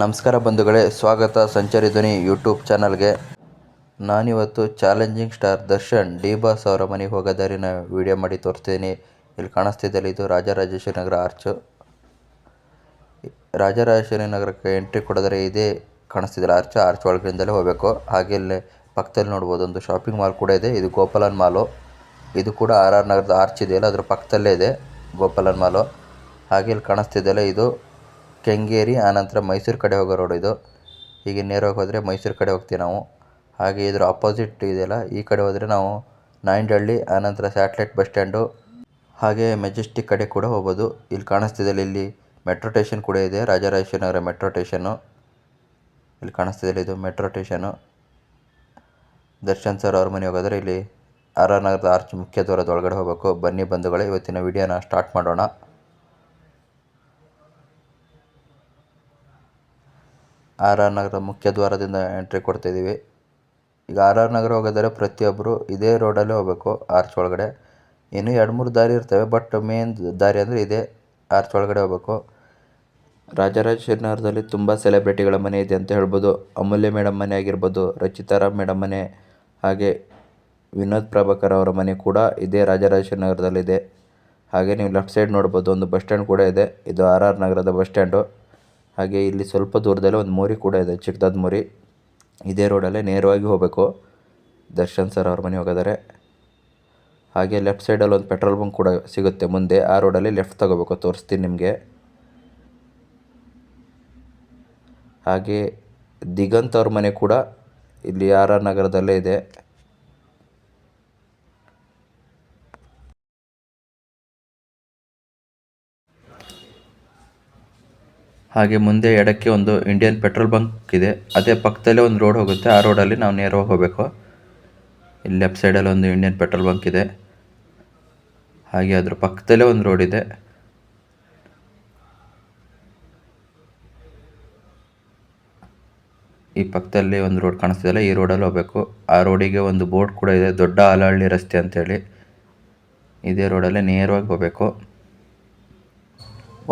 ನಮಸ್ಕಾರ ಬಂಧುಗಳೇ, ಸ್ವಾಗತ ಸಂಚಾರಿ ಧ್ವನಿ ಯೂಟ್ಯೂಬ್ ಚಾನಲ್ಗೆ. ನಾನಿವತ್ತು challenging star Darshan D boss ಅವರ ಮನೆಗೆ ಹೋಗೋ ದಾರಿನ ವಿಡಿಯೋ ಮಾಡಿ ತೋರಿಸ್ತೀನಿ. ಇಲ್ಲಿ ಕಾಣಿಸ್ತಿದ್ದಲ್ಲ ಇದು ರಾಜರಾಜೇಶ್ವರಿ ನಗರ ಆರ್ಚು. ರಾಜರಾಜೇಶ್ವರಿ ನಗರಕ್ಕೆ ಎಂಟ್ರಿ ಕೊಡಿದ್ರೆ ಇದೇ ಕಾಣಿಸ್ತಿದ್ದಲ್ಲ. ಆರ್ಚ್ ಆರ್ಚ್ ಒಳಗಿಂದಲೇ ಹೋಗಬೇಕು. ಹಾಗೆ ಇಲ್ಲಿ ಪಕ್ಕದಲ್ಲಿ ನೋಡ್ಬೋದು, ಒಂದು ಶಾಪಿಂಗ್ ಮಾಲ್ ಕೂಡ ಇದೆ. ಇದು ಗೋಪಾಲನ್ ಮಾಲು. ಇದು ಕೂಡ ಆರ್ ಆರ್ ನಗರದ ಆರ್ಚ್ ಇದೆಯಲ್ಲ, ಅದ್ರ ಪಕ್ಕದಲ್ಲೇ ಇದೆ ಗೋಪಾಲನ್ ಮಾಲು. ಹಾಗೆ ಇಲ್ಲಿ ಕಾಣಿಸ್ತಿದ್ದಲ್ಲ ಇದು ಕೆಂಗೇರಿ, ಆನಂತರ ಮೈಸೂರು ಕಡೆ ಹೋಗೋ ರೋಡ್ ಇದು. ಹೀಗೆ ನೇರವಾಗಿ ಹೋದರೆ ಮೈಸೂರು ಕಡೆ ಹೋಗ್ತೀವಿ ನಾವು. ಹಾಗೆ ಇದರ ಅಪೋಸಿಟ್ ಇದೆಯಲ್ಲ, ಈ ಕಡೆ ಹೋದರೆ ನಾವು ನಾಯಂಡಹಳ್ಳಿ, ಆನಂತರ ಸ್ಯಾಟ್ಲೈಟ್ ಬಸ್ ಸ್ಟ್ಯಾಂಡು ಹಾಗೆ ಮೆಜೆಸ್ಟಿಕ್ ಕಡೆ ಕೂಡ ಹೋಗ್ಬೋದು. ಇಲ್ಲಿ ಕಾಣಿಸ್ತಿದೆಯಲ್ಲ ಇಲ್ಲಿ ಮೆಟ್ರೋ ಸ್ಟೇಷನ್ ಕೂಡ ಇದೆ, ರಾಜರಾಜೇಶ್ವರಿ ನಗರ ಮೆಟ್ರೋ ಸ್ಟೇಷನ್ ಇಲ್ಲಿ ಕಾಣಿಸ್ತಿದೆಯಲ್ಲ ಇದು ಮೆಟ್ರೋ ಸ್ಟೇಷನು ದರ್ಶನ್ ಸರ್ ಅವ್ರ ಮನೆ ಹೋಗೋದ್ರೆ ಇಲ್ಲಿ ಆರ್ ಆರ್ ನಗರದ ಆರ್ಚ್ ಮುಖ್ಯ ದ್ವಾರದ ಒಳಗಡೆ ಹೋಗಬೇಕು. ಬನ್ನಿ ಬಂಧುಗಳೇ, ಇವತ್ತಿನ ವಿಡಿಯೋನ ಸ್ಟಾರ್ಟ್ ಮಾಡೋಣ. ಆರ್ ಆರ್ ನಗರ ಮುಖ್ಯ ದ್ವಾರದಿಂದ ಎಂಟ್ರಿ ಕೊಡ್ತಾ ಇದ್ದೀವಿ. ಈಗ ಆರ್ ಆರ್ ನಗರ ಹೋಗೋದಾದ್ರೆ ಪ್ರತಿಯೊಬ್ಬರು ಇದೇ ರೋಡಲ್ಲೇ ಹೋಗಬೇಕು ಆರ್ಚ್ ಒಳಗಡೆ. ಇನ್ನೂ ಎರಡು ಮೂರು ದಾರಿ ಇರ್ತವೆ ಬಟ್ ಮೇನ್ ದಾರಿ ಅಂದರೆ ಇದೇ ಆರ್ಚ್ ಒಳಗಡೆ ಹೋಗಬೇಕು. ರಾಜರಾಜೇಶ್ವರಿ ನಗರದಲ್ಲಿ ತುಂಬ ಸೆಲೆಬ್ರಿಟಿಗಳ ಮನೆ ಇದೆ ಅಂತ ಹೇಳ್ಬೋದು. ಅಮೂಲ್ಯ ಮೇಡಮ್ ಮನೆ ಆಗಿರ್ಬೋದು ರಚಿತಾರಾಮ್ ಮೇಡಮ್ ಮನೆ, ಹಾಗೆ ವಿನೋದ್ ಪ್ರಭಾಕರ್ ಅವರ ಮನೆ ಕೂಡ ಇದೇ ರಾಜರಾಜೇಶ್ವರಿ ನಗರದಲ್ಲಿದೆ ಹಾಗೆ ನೀವು ಲೆಫ್ಟ್ ಸೈಡ್ ನೋಡ್ಬೋದು, ಒಂದು ಬಸ್ ಸ್ಟ್ಯಾಂಡ್ ಕೂಡ ಇದೆ. ಇದು ಆರ್ ಆರ್ ನಗರದ ಬಸ್ ಸ್ಟ್ಯಾಂಡು ಹಾಗೆ ಇಲ್ಲಿ ಸ್ವಲ್ಪ ದೂರದಲ್ಲೇ ಒಂದು ಮೋರಿ ಕೂಡ ಇದೆ, ಚಿಕ್ಕದಾದ ಮೋರಿ. ಇದೇ ರೋಡಲ್ಲೇ ನೇರವಾಗಿ ಹೋಗಬೇಕು. ದರ್ಶನ್ ಸರ್ ಅವ್ರ ಮನೆ ಹೋಗೋದಾರೆ ಹಾಗೆ ಲೆಫ್ಟ್ ಸೈಡಲ್ಲಿ ಒಂದು ಪೆಟ್ರೋಲ್ ಬಂಕ್ ಕೂಡ ಸಿಗುತ್ತೆ ಮುಂದೆ. ಆ ರೋಡಲ್ಲಿ ಲೆಫ್ಟ್ ತಗೋಬೇಕು, ತೋರಿಸ್ತೀನಿ ನಿಮಗೆ. ಹಾಗೆ ದಿಗಂತ್ ಅವ್ರ ಮನೆ ಕೂಡ ಇಲ್ಲಿ ಆರ್ ಆರ್ ನಗರದಲ್ಲೇ ಇದೆ. ಹಾಗೆ ಮುಂದೆ ಎಡಕ್ಕೆ ಒಂದು ಇಂಡಿಯನ್ ಪೆಟ್ರೋಲ್ ಬಂಕ್ ಇದೆ. ಅದೇ ಪಕ್ಕದಲ್ಲೇ ಒಂದು ರೋಡ್ ಹೋಗುತ್ತೆ. ಆ ರೋಡಲ್ಲಿ ನಾವು ನೇರವಾಗಿ ಹೋಗಬೇಕು. ಇಲ್ಲಿ ಲೆಫ್ಟ್ ಸೈಡಲ್ಲಿ ಒಂದು ಇಂಡಿಯನ್ ಪೆಟ್ರೋಲ್ ಬಂಕ್ ಇದೆ. ಹಾಗೆ ಅದ್ರ ಪಕ್ಕದಲ್ಲೇ ಒಂದು ರೋಡ್ ಇದೆ. ಈ ಪಕ್ಕದಲ್ಲಿ ಒಂದು ರೋಡ್ ಕಾಣಿಸ್ತಿದೆಯಲ್ಲ, ಈ ರೋಡಲ್ಲಿ ಹೋಗಬೇಕು. ಆ ರೋಡಿಗೆ ಒಂದು ಬೋರ್ಡ್ ಕೂಡ ಇದೆ. ದೊಡ್ಡ ಆಲಹಳ್ಳಿ ರಸ್ತೆ ಅಂತೇಳಿ. ಇದೇ ರೋಡಲ್ಲೇ ನೇರವಾಗಿ ಹೋಗಬೇಕು.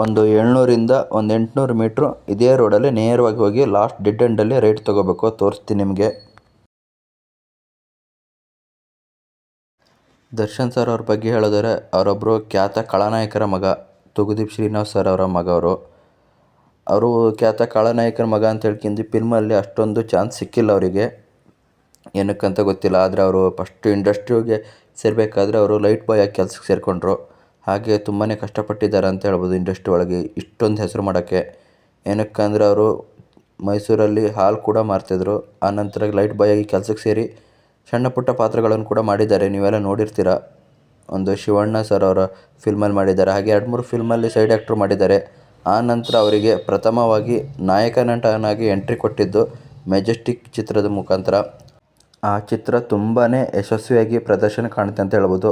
ಒಂದು ಏಳ್ನೂರಿಂದ ಒಂದು ಎಂಟುನೂರು ಮೀಟ್ರು ಇದೇ ರೋಡಲ್ಲಿ ನೇರವಾಗಿ ಹೋಗಿ ಲಾಸ್ಟ್ ಡೆಡ್ ಎಂಡಲ್ಲಿ ರೈಟ್ ತೊಗೋಬೇಕು. ತೋರಿಸ್ತೀನಿ ನಿಮಗೆ. ದರ್ಶನ್ ಸರ್ ಅವ್ರ ಬಗ್ಗೆ ಹೇಳಿದರೆ ಅವರೊಬ್ಬರು ಖ್ಯಾತ ಕಳಾನಾಯಕರ ಮಗ, ತುಗುದೀಪ್ ಶ್ರೀನಿವಾಸ್ ಸರ್ ಅವರ ಮಗ ಅವರು ಅವರು ಖ್ಯಾತ ಕಳಾನಾಯಕರ ಮಗ ಅಂತ ಹೇಳ್ಕೊಂಡು ಫಿಲ್ಮಲ್ಲಿ ಅಷ್ಟೊಂದು ಚಾನ್ಸ್ ಸಿಕ್ಕಿಲ್ಲ ಅವರಿಗೆ. ಏನಕ್ಕಂತ ಗೊತ್ತಿಲ್ಲ, ಆದರೆ ಅವರು ಫಸ್ಟ್ ಇಂಡಸ್ಟ್ರಿಗೆ ಸೇರಬೇಕಾದ್ರೆ ಅವರು ಲೈಟ್ ಬಾಯ್ ಆಗಿ ಕೆಲಸಕ್ಕೆ ಸೇರಿಕೊಂಡ್ರು. ಹಾಗೆ ತುಂಬಾ ಕಷ್ಟಪಟ್ಟಿದ್ದಾರೆ ಅಂತ ಹೇಳ್ಬೋದು ಇಂಡಸ್ಟ್ರಿ ಒಳಗೆ. ಇಷ್ಟೊಂದು ಹೆಸರು ಮಾಡೋಕ್ಕೆ. ಏನಕ್ಕಂದ್ರೆ ಅವರು ಮೈಸೂರಲ್ಲಿ ಹಾಲು ಕೂಡ ಮಾರ್ತಿದ್ರು. ಆನಂತರ ಲೈಟ್ ಬಾಯ್ ಆಗಿ ಕೆಲ್ಸಕ್ಕೆ ಸೇರಿ ಸಣ್ಣ ಪುಟ್ಟ ಪಾತ್ರಗಳನ್ನು ಕೂಡ ಮಾಡಿದ್ದಾರೆ. ನೀವೆಲ್ಲ ನೋಡಿರ್ತೀರ? ಒಂದು ಶಿವಣ್ಣ ಸರ್ ಅವರ ಫಿಲ್ಮಲ್ಲಿ ಮಾಡಿದ್ದಾರೆ. ಹಾಗೆ ಎರಡು ಮೂರು ಫಿಲ್ಮಲ್ಲಿ ಸೈಡ್ ಆ್ಯಕ್ಟ್ರು ಮಾಡಿದ್ದಾರೆ. ಆ ನಂತರ ಅವರಿಗೆ ಪ್ರಥಮವಾಗಿ ನಾಯಕ ನಟನಾಗಿ ಎಂಟ್ರಿ ಕೊಟ್ಟಿದ್ದು ಮೆಜೆಸ್ಟಿಕ್ ಚಿತ್ರದ ಮುಖಾಂತರ. ಆ ಚಿತ್ರ ತುಂಬಾ ಯಶಸ್ವಿಯಾಗಿ ಪ್ರದರ್ಶನ ಕಾಣುತ್ತೆ ಅಂತ ಹೇಳ್ಬೋದು.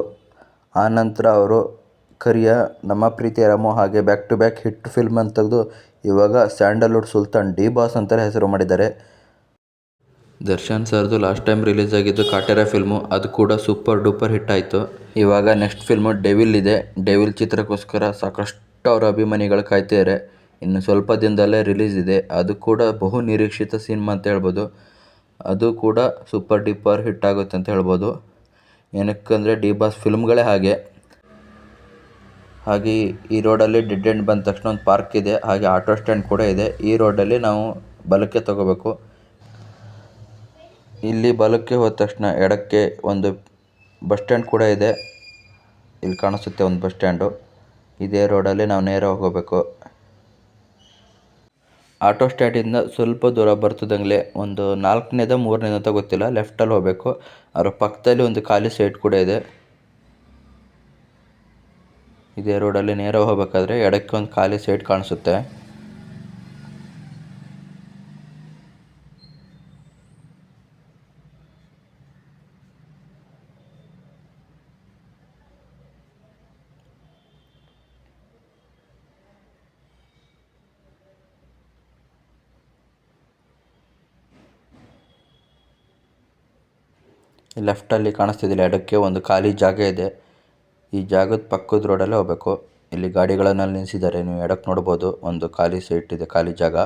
ಆ ನಂತರ ಅವರು ಕರಿಯ ನಮ್ಮ ಪ್ರೀತಿಯ ರಮೋ ಹಾಗೆ back to back hit film ಅಂತ ತೆಗೆದು ಇವಾಗ ಸ್ಯಾಂಡಲ್ವುಡ್ ಸುಲ್ತಾನ್ ಡಿ ಬಾಸ್ ಅಂತಲೇ ಹೆಸರು ಮಾಡಿದ್ದಾರೆ. ದರ್ಶನ್ ಸರ್ದು ಲಾಸ್ಟ್ ಟೈಮ್ ರಿಲೀಸ್ ಆಗಿದ್ದು ಕಾಟೇರ ಫಿಲ್ಮು ಅದು ಕೂಡ ಸೂಪರ್ ಡೂಪರ್ ಹಿಟ್ ಆಯಿತು. ಇವಾಗ ನೆಕ್ಸ್ಟ್ ಫಿಲ್ಮು ಡೆವಿಲ್ ಇದೆ. ಡೆವಿಲ್ ಚಿತ್ರಕ್ಕೋಸ್ಕರ ಸಾಕಷ್ಟು ಅವರ ಅಭಿಮಾನಿಗಳು ಕಾಯ್ತಿದ್ದಾರೆ. ಇನ್ನು ಸ್ವಲ್ಪ ದಿನದಲ್ಲೇ ರಿಲೀಸ್ ಇದೆ. ಅದು ಕೂಡ ಬಹು ನಿರೀಕ್ಷಿತ ಸಿನಿಮಾ ಅಂತ ಹೇಳ್ಬೋದು. ಅದು ಕೂಡ ಸೂಪರ್ ಡಿಪರ್ ಹಿಟ್ ಆಗುತ್ತೆ ಅಂತ ಹೇಳ್ಬೋದು. ಏನಕ್ಕಂದರೆ ಡಿ ಬಾಸ್ ಫಿಲ್ಮ್ಗಳೇ ಹಾಗೆ. ಹಾಗೆ ಈ ರೋಡಲ್ಲಿ ಡೆಡ್ ಎಂಡ್ ಬಂದ ತಕ್ಷಣ ಒಂದು ಪಾರ್ಕ್ ಇದೆ, ಹಾಗೆ ಆಟೋ ಸ್ಟ್ಯಾಂಡ್ ಕೂಡ ಇದೆ. ಈ ರೋಡಲ್ಲಿ ನಾವು ಬಲಕ್ಕೆ ತಗೋಬೇಕು. ಇಲ್ಲಿ ಬಲಕ್ಕೆ ಹೋದ ತಕ್ಷಣ ಎಡಕ್ಕೆ ಒಂದು ಬಸ್ ಸ್ಟ್ಯಾಂಡ್ ಕೂಡ ಇದೆ. ಇಲ್ಲಿ ಕಾಣಿಸುತ್ತೆ ಒಂದು ಬಸ್ ಸ್ಟ್ಯಾಂಡು. ಇದೇ ರೋಡಲ್ಲಿ ನಾವು ನೇರ ಹೋಗಬೇಕು. ಆಟೋ ಸ್ಟ್ಯಾಂಡಿಂದ ಸ್ವಲ್ಪ ದೂರ ಬರ್ತದಂಗಲೇ ಒಂದು ನಾಲ್ಕನೇದ ಮೂರನೇದ ಅಂತ ಗೊತ್ತಿಲ್ಲ, ಲೆಫ್ಟಲ್ಲಿ ಹೋಗಬೇಕು. ಅದರ ಪಕ್ಕದಲ್ಲಿ ಒಂದು ಖಾಲಿ ಸೈಟ್ ಕೂಡ ಇದೆ. ಇದೇ ರೋಡಲ್ಲಿ ನೇರ ಹೋಗಬೇಕಾದ್ರೆ ಎಡಕ್ಕೆ ಒಂದು ಖಾಲಿ ಸೈಟ್ ಕಾಣಿಸುತ್ತೆ. ಲೆಫ್ಟಲ್ಲಿ ಕಾಣಿಸ್ತಿದ್ದಿಲ್ಲ, ಎಡಕ್ಕೆ ಒಂದು ಖಾಲಿ ಜಾಗ ಇದೆ. ಈ ಜಾಗದ ಪಕ್ಕದ ರೋಡಲ್ಲೇ ಹೋಗಬೇಕು. ಇಲ್ಲಿ ಗಾಡಿಗಳನ್ನೆಲ್ಲ ನಿಲ್ಸಿದ್ದಾರೆ. ನೀವು ಎಡಕ್ಕೆ ನೋಡ್ಬೋದು, ಒಂದು ಖಾಲಿ ಸೈಟ್ ಇದೆ, ಖಾಲಿ ಜಾಗ.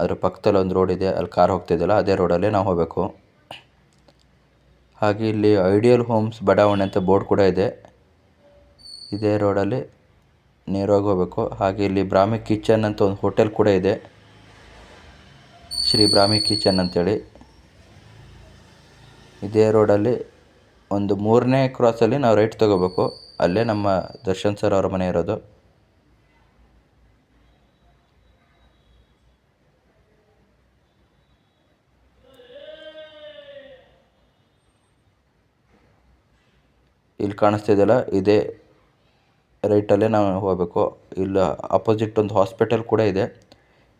ಅದರ ಪಕ್ಕದಲ್ಲಿ ಒಂದು ರೋಡ್ ಇದೆ ಅಲ್ಲಿ ಕಾರ್ ಹೋಗ್ತಿದೆಯಲ್ಲ, ಅದೇ ರೋಡಲ್ಲೇ ನಾವು ಹೋಗಬೇಕು. ಹಾಗೆ ಇಲ್ಲಿ ಐಡಿಯಲ್ ಹೋಮ್ಸ್ ಬಡಾವಣೆ ಅಂತ ಬೋರ್ಡ್ ಕೂಡ ಇದೆ. ಇದೇ ರೋಡಲ್ಲಿ ನೇರವಾಗಿ ಹೋಗಬೇಕು. ಹಾಗೆ ಇಲ್ಲಿ ಬ್ರಾಹ್ಮಿ ಕಿಚನ್ ಅಂತ ಒಂದು ಹೋಟೆಲ್ ಕೂಡ ಇದೆ. ಶ್ರೀ ಬ್ರಾಹ್ಮಿ ಕಿಚನ್ ಅಂತೇಳಿ. ಇದೇ ರೋಡಲ್ಲಿ ಒಂದು ಮೂರನೇ ಕ್ರಾಸಲ್ಲಿ ನಾವು ರೈಟ್ ತೊಗೋಬೇಕು. ಅಲ್ಲೇ ನಮ್ಮ ದರ್ಶನ್ ಸರ್ ಅವರ ಮನೆ ಇರೋದು. ಇಲ್ಲಿ ಕಾಣಿಸ್ತಿದೆಯಲ್ಲ ಇದೇ ರೈಟಲ್ಲೇ ನಾವು ಹೋಗಬೇಕು. ಇಲ್ಲ ಅಪೋಸಿಟ್ ಒಂದು ಹಾಸ್ಪಿಟಲ್ ಕೂಡ ಇದೆ.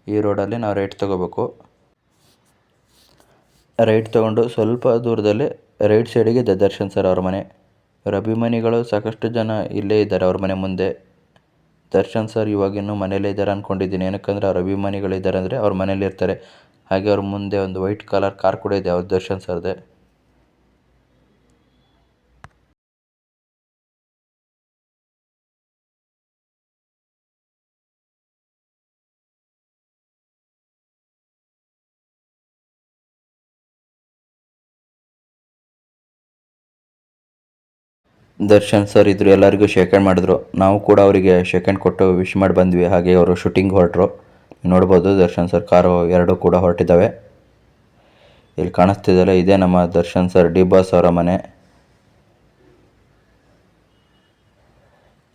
ಈ ರೋಡಲ್ಲಿ ನಾವು ರೈಟ್ ತಗೋಬೇಕು. ರೈಟ್ ತಗೊಂಡು ಸ್ವಲ್ಪ ದೂರದಲ್ಲಿ ರೈಟ್ ಸೈಡಿಗೆ ದರ್ಶನ್ ಸರ್ ಅವ್ರ ಮನೆ. ಅವ್ರ ಅಭಿಮಾನಿಗಳು ಸಾಕಷ್ಟು ಜನ ಇಲ್ಲೇ ಇದ್ದಾರೆ ಅವ್ರ ಮನೆ ಮುಂದೆ. ದರ್ಶನ್ ಸರ್ ಇವಾಗಿನ್ನೂ ಮನೇಲೇ ಇದ್ದಾರೆ ಅಂದ್ಕೊಂಡಿದ್ದೀನಿ ಏನಕ್ಕಂದ್ರೆ ಅವ್ರ ಅಭಿಮಾನಿಗಳು ಇದ್ದಾರೆ ಅಂದರೆ ಅವ್ರ ಮನೇಲಿ ಇರ್ತಾರೆ. ಹಾಗೆ ಅವ್ರ ಮುಂದೆ ಒಂದು ವೈಟ್ ಕಲರ್ ಕಾರ್ ಕೂಡ ಇದೆ ಅವ್ರ ದರ್ಶನ್ ಸರ್ದೇ. ದರ್ಶನ್ ಸರ್ ಇದ್ರು, ಎಲ್ಲರಿಗೂ ಶೇಕ್ ಮಾಡಿದ್ರು. ನಾವು ಕೂಡ ಅವರಿಗೆ ಶೇಕ್ ಕೊಟ್ಟು ವಿಶ್ ಮಾಡಿ ಬಂದ್ವಿ. ಹಾಗೆ ಅವರು ಶೂಟಿಂಗ್ ಹೊರಟರು. ನೋಡ್ಬೋದು, ದರ್ಶನ್ ಸರ್ ಕಾರು ಎರಡೂ ಕೂಡ ಹೊರಟಿದ್ದಾವೆ. ಇಲ್ಲಿ ಕಾಣಿಸ್ತಿದೆಯಲ್ಲ, ಇದೇ ನಮ್ಮ ದರ್ಶನ್ ಸರ್ ಡಿ ಬಾಸ್ ಅವರ ಮನೆ.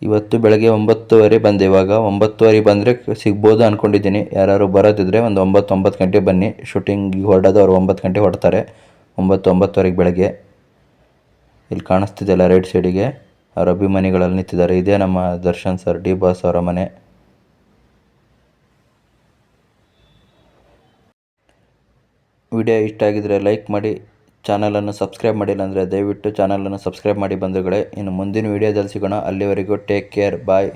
ಇವತ್ತು ಬೆಳಗ್ಗೆ ಒಂಬತ್ತುವರೆ ಬಂದೆ. ಇವಾಗ ಒಂಬತ್ತುವರೆ ಬಂದರೆ ಸಿಗ್ಬೋದು ಅಂದ್ಕೊಂಡಿದ್ದೀನಿ ಯಾರು ಬರೋದಿದ್ರೆ ಒಂದು ಒಂಬತ್ತು ಒಂಬತ್ತು ಗಂಟೆ ಬನ್ನಿ ಶೂಟಿಂಗ್ ಹೊರಡೋದು ಅವರು ಒಂಬತ್ತು ಗಂಟೆ ಹೊಡ್ತಾರೆ ಒಂಬತ್ತು, ಒಂಬತ್ತುವರೆಗೆ ಬೆಳಗ್ಗೆ. ಇಲ್ಲಿ ಕಾಣಿಸ್ತಿದೆಯಲ್ಲ ರೈಟ್ ಸೈಡಿಗೆ. ಅವ್ರ ಅಭಿಮಾನಿಗಳಲ್ಲಿ ನಿಂತಿದ್ದಾರೆ. ಇದೇ ನಮ್ಮ ದರ್ಶನ್ ಸರ್, ಡಿ ಬಾಸ್ ಅವರ ಮನೆ. ವಿಡಿಯೋ ಇಷ್ಟ ಆಗಿದ್ರೆ ಲೈಕ್ ಮಾಡಿ ಚಾನಲನ್ನು ಸಬ್ಸ್ಕ್ರೈಬ್ ಮಾಡಿಲ್ಲ ಅಂದರೆ ದಯವಿಟ್ಟು ಚಾನಲನ್ನು ಸಬ್ಸ್ಕ್ರೈಬ್ ಮಾಡಿ ಬಂಧುಗಳೇ. ಇನ್ನು ಮುಂದಿನ ವಿಡಿಯೋದಲ್ಲಿ ಸಿಗೋಣ. ಅಲ್ಲಿವರೆಗೂ ಟೇಕ್ ಕೇರ್. ಬಾಯ್.